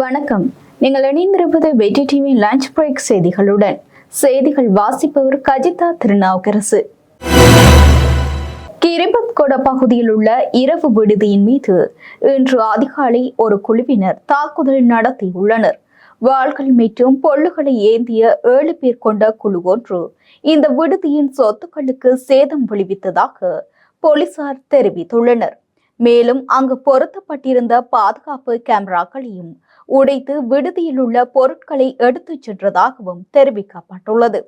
வணக்கம். நீங்கள் இணைந்திருப்பது வெற்றி டிவி லஞ்ச் பிரேக் செய்திகளுடன். செய்திகள் வாசிப்பவர் கஜிதா திருநாவுக்கரசு. கிரிபத்கொட பகுதியில் உள்ள இரவு விடுதியின் மீது இன்று அதிகாலை ஒரு குழுவினர் தாக்குதல் நடத்தியுள்ளனர். வாள்கள் மற்றும் பொல்லுகளை ஏந்திய ஏழு பேர் கொண்ட குழு ஒன்று இந்த விடுதியின் சொத்துக்களுக்கு சேதம் விளைவித்ததாக போலீசார் தெரிவித்துள்ளனர். மேலும் அங்கு பொருத்தப்பட்டிருந்த பாதுகாப்பு கேமராக்களையும் உடைத்து விடுதியில் உள்ள பொருட்களை எடுத்துச் சென்றதாகவும் தெரிவிக்கப்பட்டுள்ளது.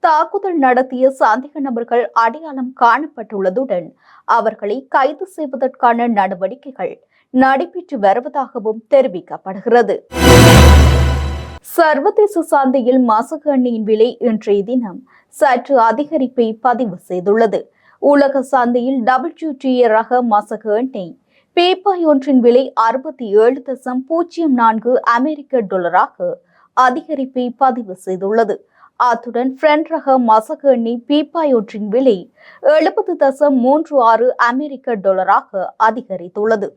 தாக்குதல் நடத்திய சந்தேக நபர்கள் அடையாளம் காணப்பட்டுள்ளதுடன் அவர்களை கைது செய்வதற்கான நடவடிக்கைகள் நடைபெற்று வருவதாகவும் தெரிவிக்கப்படுகிறது. சர்வதேச சந்தையில் மசகு எண்ணெயின் விலை இன்றைய தினம் சற்று அதிகரிப்பை பதிவு செய்துள்ளது. உலக சந்தையில் WTA ரக மசகு எண்ணெய் பீப்பாய் ஒன்றின் விலை அறுபத்தி ஏழு தசம் பூஜ்ஜியம் நான்கு அமெரிக்க டாலராக அதிகரிப்பை பதிவு செய்துள்ளது. அத்துடன் பிரெண்ட் ரக மசகு எண்ணெய் பீப்பாய் ஒன்றின் விலை எழுபது தசம் மூன்று ஆறு அமெரிக்க டாலராக அதிகரித்துள்ளது.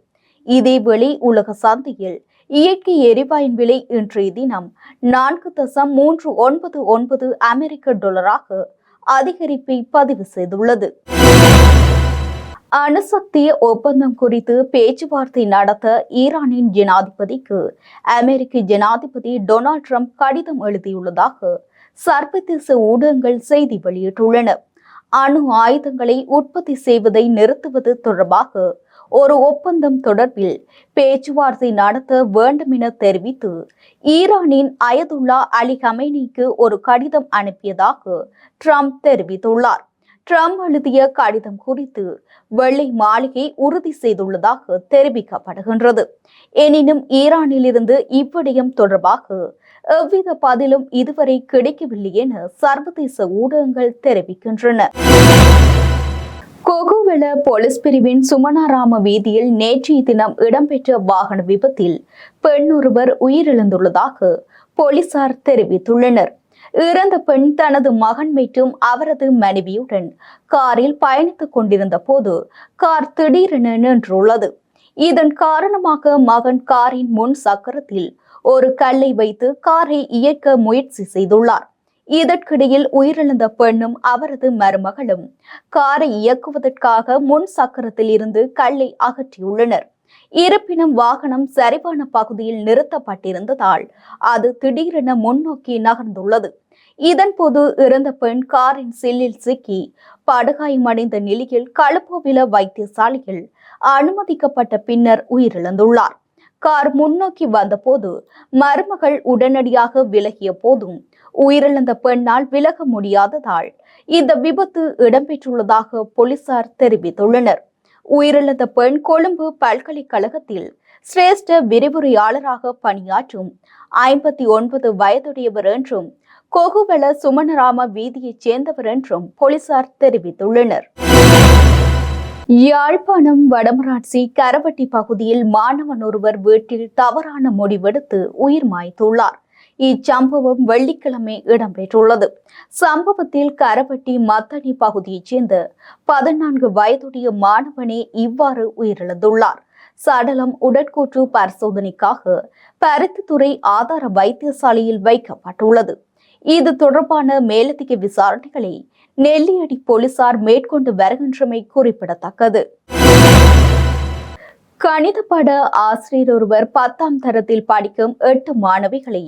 இதேவேளை உலக சந்தையில் இயற்கை எரிவாயின் விலை இன்றைய தினம் நான்கு தசம் மூன்று ஒன்பது ஒன்பது அமெரிக்க டாலராக அதிகரிப்பை பதிவு செய்துள்ளது. அணுசக்தி ஒப்பந்தம் குறித்து பேச்சுவார்த்தை நடத்த ஈரானின் ஜனாதிபதிக்கு அமெரிக்க ஜனாதிபதி டொனால்ட் ட்ரம்ப் கடிதம் எழுதியுள்ளதாக சர்வதேச ஊடகங்கள் செய்தி வெளியிட்டுள்ளன. அணு ஆயுதங்களை உற்பத்தி செய்வதை நிறுத்துவது தொடர்பாக ஒரு ஒப்பந்தம் தொடர்பில் பேச்சுவார்த்தை நடத்த வேண்டும் என தெரிவித்து ஈரானின் அயதுல்லா அலி ஹமேனிக்கு ஒரு கடிதம் அனுப்பியதாக ட்ரம்ப் தெரிவித்துள்ளார். ட்ரம்ப் எழுதிய கடிதம் குறித்து வெள்ளை மாளிகை உறுதி செய்துள்ளதாக தெரிவிக்கப்படுகின்றது. எனினும் ஈரானிலிருந்து இவ்விடயம் தொடர்பாக எவ்வித பதிலும் இதுவரை கிடைக்கவில்லை என சர்வதேச ஊடகங்கள் தெரிவிக்கின்றன. கொகுவெள போலீஸ் பிரிவின் சுமனாராம வீதியில் நேற்றைய தினம் இடம்பெற்ற வாகன விபத்தில் பெண் ஒருவர் உயிரிழந்துள்ளதாக போலீசார் தெரிவித்துள்ளனர். இறந்த பெண் தனது மகன் மற்றும் அவரது மனைவியுடன் காரில் பயணித்துக் கொண்டிருந்த போது கார் திடீரென நின்றுள்ளது. இதன் காரணமாக மகன் காரின் முன் சக்கரத்தில் ஒரு கல்லை வைத்து காரை இயக்க முயற்சி செய்துள்ளார். இதற்கிடையில் உயிரிழந்த பெண்ணும் அவரது மருமகளும் காரை இயக்குவதற்காக முன் சக்கரத்தில் இருந்து கல்லை அகற்றியுள்ளனர். இருப்பினும் வாகனம் சரிவான பகுதியில் நிறுத்தப்பட்டிருந்ததால் அது திடீரென முன்னோக்கி நகர்ந்துள்ளது. இதன்போது இறந்த பெண் காரின் சில்லில் சிக்கி படுகாயமடைந்த நிலையில் களுப்போவில வைத்தியசாலையில் அனுமதிக்கப்பட்ட பின்னர் உயிரிழந்துள்ளார். கார் முன்னோக்கி வந்தபோது மருமகள் உடனடியாக விலகிய போதும் உயிரிழந்த பெண்ணால் விலக முடியாததால் இந்த விபத்து இடம்பெற்றுள்ளதாக போலீசார் தெரிவித்துள்ளனர். உயிரிழந்த பெண் கொழும்பு பல்கலைக்கழகத்தில் சிரேஷ்ட விரிவுரையாளராக பணியாற்றும் ஐம்பத்தி ஒன்பது வயதுடையவர் என்றும் கொகுவள சுமணராம வீதியைச் சேர்ந்தவர் என்றும் போலீசார் தெரிவித்துள்ளனர். யாழ்ப்பாணம் வடமராட்சி கரவட்டி பகுதியில் மாணவன் ஒருவர் வீட்டில் தவறான முடிவெடுத்து உயிர் மாய்த்துள்ளார். இச்சம்பவம் வெள்ளிக்கிழமை இடம்பெற்றுள்ளது. சம்பவத்தில் கரவட்டி மத்தனி பகுதியைச் சேர்ந்த பதினான்கு வயதுடைய மாணவனே இவ்வாறு உயிரிழந்துள்ளார். சடலம் உடற்கூற்று பரிசோதனைக்காக பருத்தித்துறை ஆதார வைத்தியசாலையில் வைக்கப்பட்டுள்ளது. இது தொடர்பான மேலதிக விசாரணைகளை நெல்லியடி போலீசார் மேற்கொண்டு வருகின்றமை குறிப்பிடத்தக்கது. கணித பட ஆசிரியர் ஒருவர் பத்தாம் தரத்தில் படிக்கும் எட்டு மாணவிகளை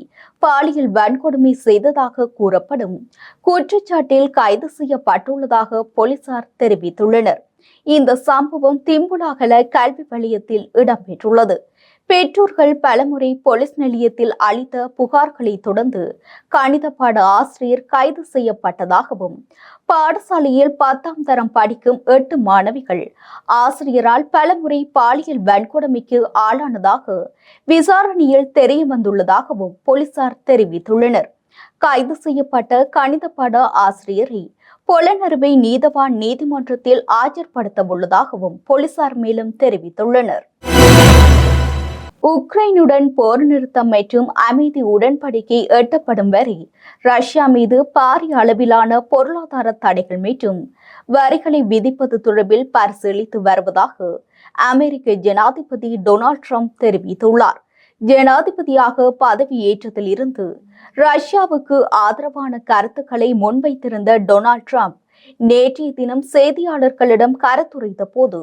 பாலியல் வன்கொடுமை செய்ததாக கூறப்படும். குற்றச்சாட்டில் கைது செய்யப்பட்டுள்ளதாக போலீசார் தெரிவித்துள்ளனர். இந்த சம்பவம் திம்புலாகல கல்வி வலயத்தில் இடம்பெற்றுள்ளது. பெற்றோர்கள் பலமுறை போலீஸ் நிலையத்தில் அளித்த புகார்களை தொடர்ந்து கணித பாட ஆசிரியர் கைது செய்யப்பட்டதாகவும் பாடசாலையில் பத்தாம் தரம் படிக்கும் எட்டு மாணவிகள் ஆசிரியரால் பலமுறை பாலியல் வன்கொடுமைக்கு ஆளானதாக விசாரணையில் தெரிய வந்துள்ளதாகவும் போலீசார் தெரிவித்துள்ளனர். கைது செய்யப்பட்ட கணித பாட ஆசிரியரை பொலனறுவை நீதவான் நீதிமன்றத்தில் ஆஜர்படுத்த உள்ளதாகவும் போலீசார் மேலும் தெரிவித்துள்ளனர். உக்ரைனுடன் போர் நிறுத்தம் மற்றும் அமைதி உடன்படிக்கை எட்டப்படும் வரை ரஷ்யா மீது பாரிய அளவிலான பொருளாதார தடைகள் மற்றும் வரிகளை விதிப்பது தொடர்பில் பரிசீலித்து வருவதாக அமெரிக்க ஜனாதிபதி டொனால்ட் ட்ரம்ப் தெரிவித்துள்ளார். ஜனாதிபதியாக பதவியேற்றதில் இருந்து ரஷ்யாவுக்கு ஆதரவான கருத்துக்களை முன்வைத்திருந்த டொனால்ட் ட்ரம்ப் நேற்றைய தினம் செய்தியாளர்களிடம் கருத்துரைத்த போது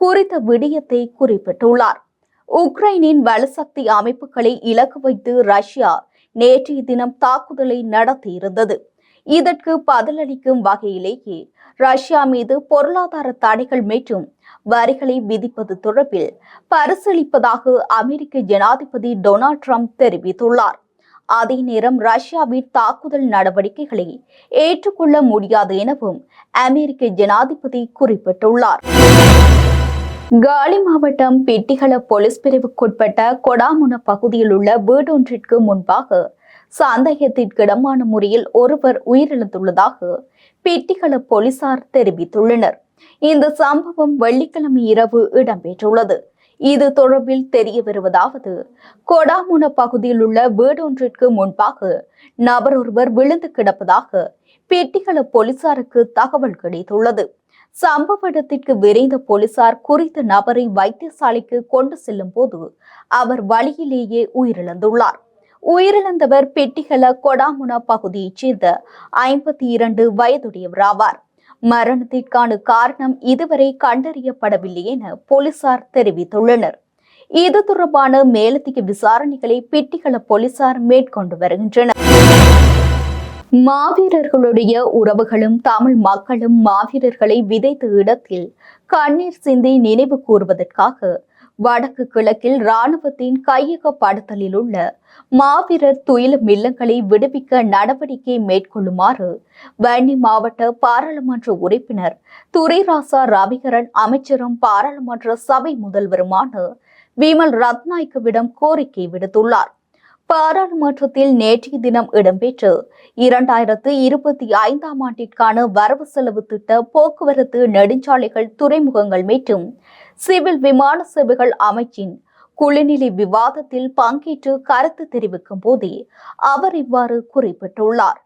குறித்த விடயத்தை குறிப்பிட்டுள்ளார். உக்ரைனின் வலுசக்தி அமைப்புகளை இலக்கு வைத்து ரஷ்யா நேற்றைய தினம் தாக்குதலை நடத்தியிருந்தது. இதற்கு பதிலளிக்கும் வகையிலேயே ரஷ்யா மீது பொருளாதார தடைகள் மற்றும் வரிகளை விதிப்பது தொடர்பில் பரிசீலிப்பதாக அமெரிக்க ஜனாதிபதி டொனால்ட் ட்ரம்ப் தெரிவித்துள்ளார். அதே நேரம் ரஷ்யாவின் தாக்குதல் நடவடிக்கைகளை ஏற்றுக்கொள்ள முடியாது எனவும் அமெரிக்க ஜனாதிபதி குறிப்பிட்டுள்ளார். காலி மாவட்டம் பெட்டிகள போலீஸ் பிரிவுக்குட்பட்ட கொடாமுன பகுதியில் உள்ள வீடொன்றிற்கு முன்பாக சந்தேகத்திற்கிடமான முறையில் ஒருவர் உயிரிழந்துள்ளதாக பெட்டிகள போலீசார் தெரிவித்துள்ளனர். இந்த சம்பவம் வெள்ளிக்கிழமை இரவு இடம்பெற்றுள்ளது. இது தொடர்பில் தெரிய வருவதாவது கொடாமுன பகுதியில் உள்ள வீடொன்றிற்கு முன்பாக நபர் ஒருவர் விழுந்து கிடப்பதாக பெட்டிகள போலீசாருக்கு தகவல் கிடைத்துள்ளது. சம்பவ இடத்திற்கு விரைந்த போலீசார் குறித்த நபரை வைத்தியசாலைக்கு கொண்டு செல்லும் போது அவர் வழியிலேயே உயிரிழந்துள்ளார். உயிரிழந்தவர் பெட்டிகள கொடாமுனா பகுதியைச் சேர்ந்த ஐம்பத்தி இரண்டு வயதுடையவராவார். மரணத்திற்கான காரணம் இதுவரை கண்டறியப்படவில்லை என போலீசார் தெரிவித்துள்ளனர். இது தொடர்பான மேலதிக விசாரணைகளை பெட்டிகள போலீசார் மேற்கொண்டு வருகின்றனர். மாவீரர்களுடைய உறவுகளும் தமிழ் மக்களும் மாவீரர்களை விதைத்த இடத்தில் கண்ணீர் சிந்தி நினைவு கூறுவதற்காக வடக்கு கிழக்கில் இராணுவத்தின் கையகப்படுத்தலில் உள்ள மாவீரர் துயிலும் இல்லங்களை விடுவிக்க நடவடிக்கை மேற்கொள்ளுமாறு வன்னி மாவட்ட பாராளுமன்ற உறுப்பினர் துரைராசா ரவிகரன் அமைச்சரும் பாராளுமன்ற சபை முதல்வருமான விமல் ரத்நாயக்கவிடம் கோரிக்கை விடுத்துள்ளார். பாராளுமன்றத்தில் நேற்றைய தினம் இடம்பெற்று இரண்டாயிரத்து இருபத்தி ஐந்தாம் ஆண்டிற்கான வரவு செலவு திட்ட போக்குவரத்து நெடுஞ்சாலைகள் துறைமுகங்கள் மற்றும் சிவில் விமான சேவைகள் அமைச்சின் குளிநிலை விவாதத்தில் பங்கேற்று கருத்து தெரிவிக்கும் போதே அவர் இவ்வாறு குறிப்பிட்டுள்ளார்.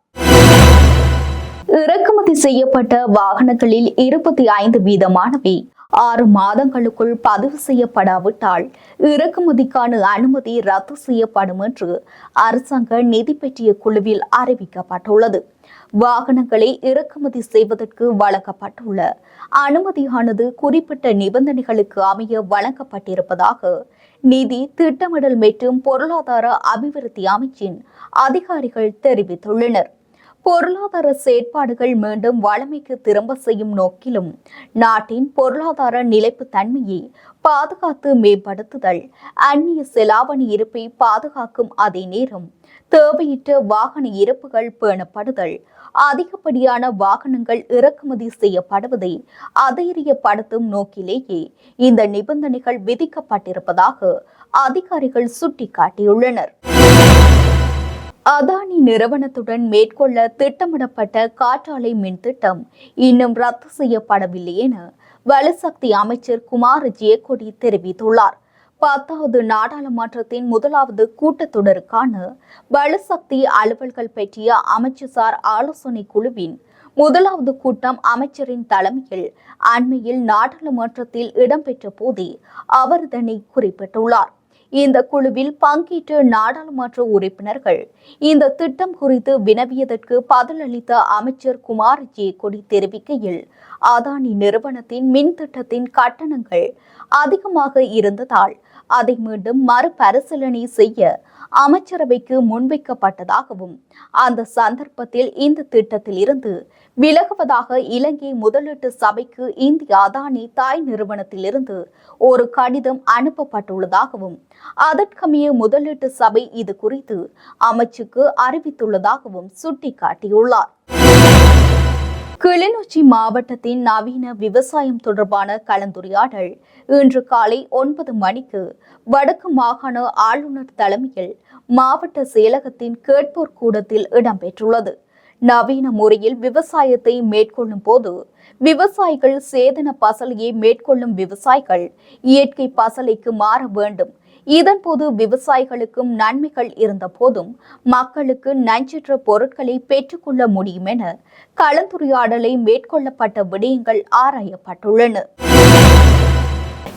இறக்குமதி செய்யப்பட்ட வாகனங்களில் இருபத்தி ஐந்து வீதமானவை ஆறு மாதங்களுக்குள் பதிவு செய்யப்படாவிட்டால் இறக்குமதிக்கான அனுமதி ரத்து செய்யப்படும் என்று அரசாங்க நிதி பெற்றிய குழுவில் அறிவிக்கப்பட்டுள்ளது. வாகனங்களை இறக்குமதி செய்வதற்கு வழங்கப்பட்டுள்ள அனுமதியானது குறிப்பிட்ட நிபந்தனைகளுக்கு அமைய வழங்கப்பட்டிருப்பதாக நிதி திட்டமிடல் மற்றும் பொருளாதார அபிவிருத்தி அமைச்சின் அதிகாரிகள் தெரிவித்துள்ளனர். பொருளாதார செயற்பாடுகள் மீண்டும் வளமைக்கு திரும்ப செய்யும் நோக்கிலும் நாட்டின் பொருளாதார நிலைப்பு தன்மையை பாதுகாத்து மேம்படுத்துதல் அந்நிய செலாவணி இருப்பை பாதுகாக்கும் அதே நேரம் தேவையற்ற வாகன இருப்புகள் பேணப்படுதல் அதிகப்படியான வாகனங்கள் இறக்குமதி செய்யப்படுவதை அதைரியப்படுத்தும் நோக்கிலேயே இந்த நிபந்தனைகள் விதிக்கப்பட்டிருப்பதாக அதிகாரிகள் சுட்டிக்காட்டியுள்ளனர். அதானி நிறுவனத்துடன் மேற்கொள்ள திட்டமிடப்பட்ட காற்றாலை மின் திட்டம் இன்னும் ரத்து செய்யப்படவில்லை என வலுசக்தி அமைச்சர் குமார் ஜெயக்கொடி தெரிவித்துள்ளார். பத்தாவது நாடாளுமன்றத்தின் முதலாவது கூட்டத்தொடருக்கான வலுசக்தி அலுவல்கள் பற்றிய அமைச்சர்சார் ஆலோசனை குழுவின் முதலாவது கூட்டம் அமைச்சரின் தலைமையில் அண்மையில் நாடாளுமன்றத்தில் இடம்பெற்ற போதே அவர் இதனை குறிப்பிட்டுள்ளார். இந்த குழுவில் பங்கேற்ற நாடாளுமன்ற உறுப்பினர்கள். இந்த திட்டம் குறித்து வினவியதற்கு பதிலளித்த அமைச்சர் குமார் ஜே கொடி தெரிவிக்கையில் அதானி நிறுவனத்தின் மின் திட்டத்தின் கட்டணங்கள் அதிகமாக இருந்ததால் அதை மீண்டும் மறுபரிசீலனை செய்ய அமைச்சரவைக்கு முன்வைக்கப்பட்டதாகவும் அந்த சந்தர்ப்பத்தில் இந்த திட்டத்தில் இருந்து விலகுவதாக இலங்கை முதலீட்டு சபைக்கு இந்திய அதானி தாய் நிறுவனத்திலிருந்து ஒரு கடிதம் அனுப்பப்பட்டுள்ளதாகவும் அதற்கமைய முதலீட்டு சபை இது குறித்து அமைச்சுக்கு அறிவித்துள்ளதாகவும் சுட்டிக்காட்டியுள்ளார். கிளிநொச்சி மாவட்டத்தின் நவீன விவசாயம் தொடர்பான கலந்துரையாடல் இன்று காலை ஒன்பது மணிக்கு வடக்கு மாகாண ஆளுநர் தலைமையில் மாவட்ட செயலகத்தின் கேட்போர் கூடத்தில் இடம்பெற்றுள்ளது. நவீன முறையில் விவசாயத்தை மேற்கொள்ளும் போது விவசாயிகள் சேதன பசலையை மேற்கொள்ளும் விவசாயிகள் இயற்கை பசலைக்கு மாற வேண்டும் இதன்போது விவசாயிகளுக்கும் நன்மைகள் இருந்த போதும் மக்களுக்கு நஞ்சற்ற பொருட்களை பெற்றுக்கொள்ள முடியும் என கலந்துரையாடலை மேற்கொள்ளப்பட்ட விடயங்கள் ஆராயப்பட்டுள்ளன.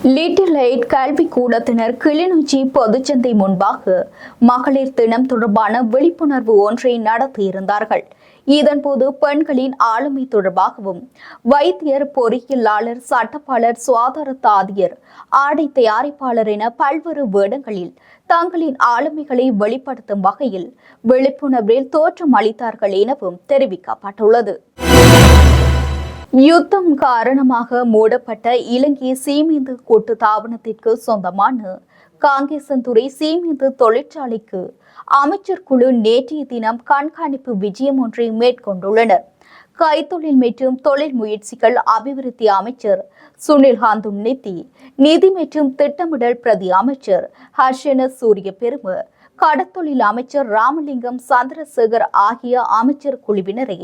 லிட்டில் எய்ட் கல்வி கூடத்தினர் கிளிநொச்சி பொதுச்சந்தை முன்பாக மகளிர் தினம் தொடர்பான விழிப்புணர்வு ஒன்றை நடத்தியிருந்தார்கள். இதன்போது பெண்களின் ஆளுமை தொடர்பாகவும் வைத்தியர் பொறியியலாளர் சட்டப்பாளர் சுகாதார தாதியர் ஆடை தயாரிப்பாளர் என பல்வேறு வேடங்களில் தங்களின் ஆளுமைகளை வெளிப்படுத்தும் வகையில் விழிப்புணர்வில் தோற்றம் அளித்தார்கள் எனவும் தெரிவிக்கப்பட்டுள்ளது. யுத்தம் காரணமாக மூடப்பட்ட இலங்கை சீமேந்து கூட்டு தாபனத்திற்கு சொந்தமான காங்கேசன்துறை சீமேந்து தொழிற்சாலைக்கு அமைச்சர் குழு நேற்றைய தினம் கண்காணிப்பு விஜயம் ஒன்றை மேற்கொண்டுள்ளனர். கைத்தொழில் மற்றும் தொழில் முயற்சிகள் அபிவிருத்தி அமைச்சர் சுனில் ஹாந்துன்னித்தி நிதி மற்றும் திட்டமிடல் பிரதி அமைச்சர் ஹர்ஷன சூரிய பெரும கடத்தொழில் அமைச்சர் ராமலிங்கம் சந்திரசேகர் ஆகிய அமைச்சர் குழுவினரே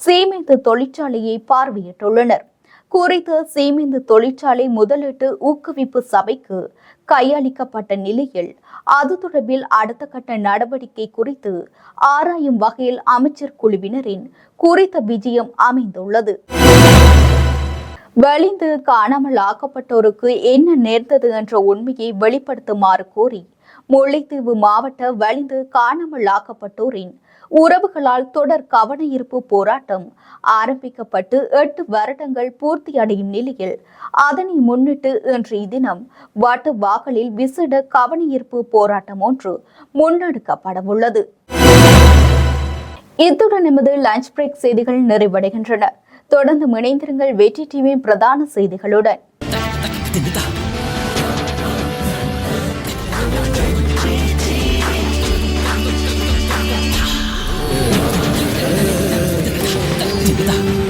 சீமெந்து தொழிற்சாலையை பார்வையிட்டுள்ளனர். குறித்த சீமெந்து தொழிற்சாலை முதலீட்டு ஊக்குவிப்பு சபைக்கு கையளிக்கப்பட்ட நிலையில் அது தொடர்பில் அடுத்த கட்ட நடவடிக்கை குறித்து ஆராயும் வகையில் அமைச்சர் குழுவினரின் குறித்த விஜயம் அமைந்துள்ளது. வலிந்து காணாமல் ஆக்கப்பட்டோருக்கு என்ன நேர்ந்தது என்ற உண்மையை வெளிப்படுத்துமாறு கோரி முல்லைத்தீவு மாவட்ட வலிந்து காணாமல் ஆக்கப்பட்டோரின் உறவுகளால் தொடர் கவனயீர்ப்பு போராட்டம் ஆரம்பிக்கப்பட்டு எட்டு வருடங்கள் பூர்த்தியடையும் நிலையில் அதனை முன்னிட்டு இன்றைய தினம் வட்டு வாகலில் விசேட கவனஈர்ப்பு போராட்டம் ஒன்று முன்னெடுக்கப்படவுள்ளது. இத்துடன் எமது லஞ்ச் பிரேக் செய்திகள் நிறைவடைகின்றன. தொடர்ந்து இணைந்திருங்கள் வெற்றி டிவியின் பிரதான செய்திகளுடன். 你的。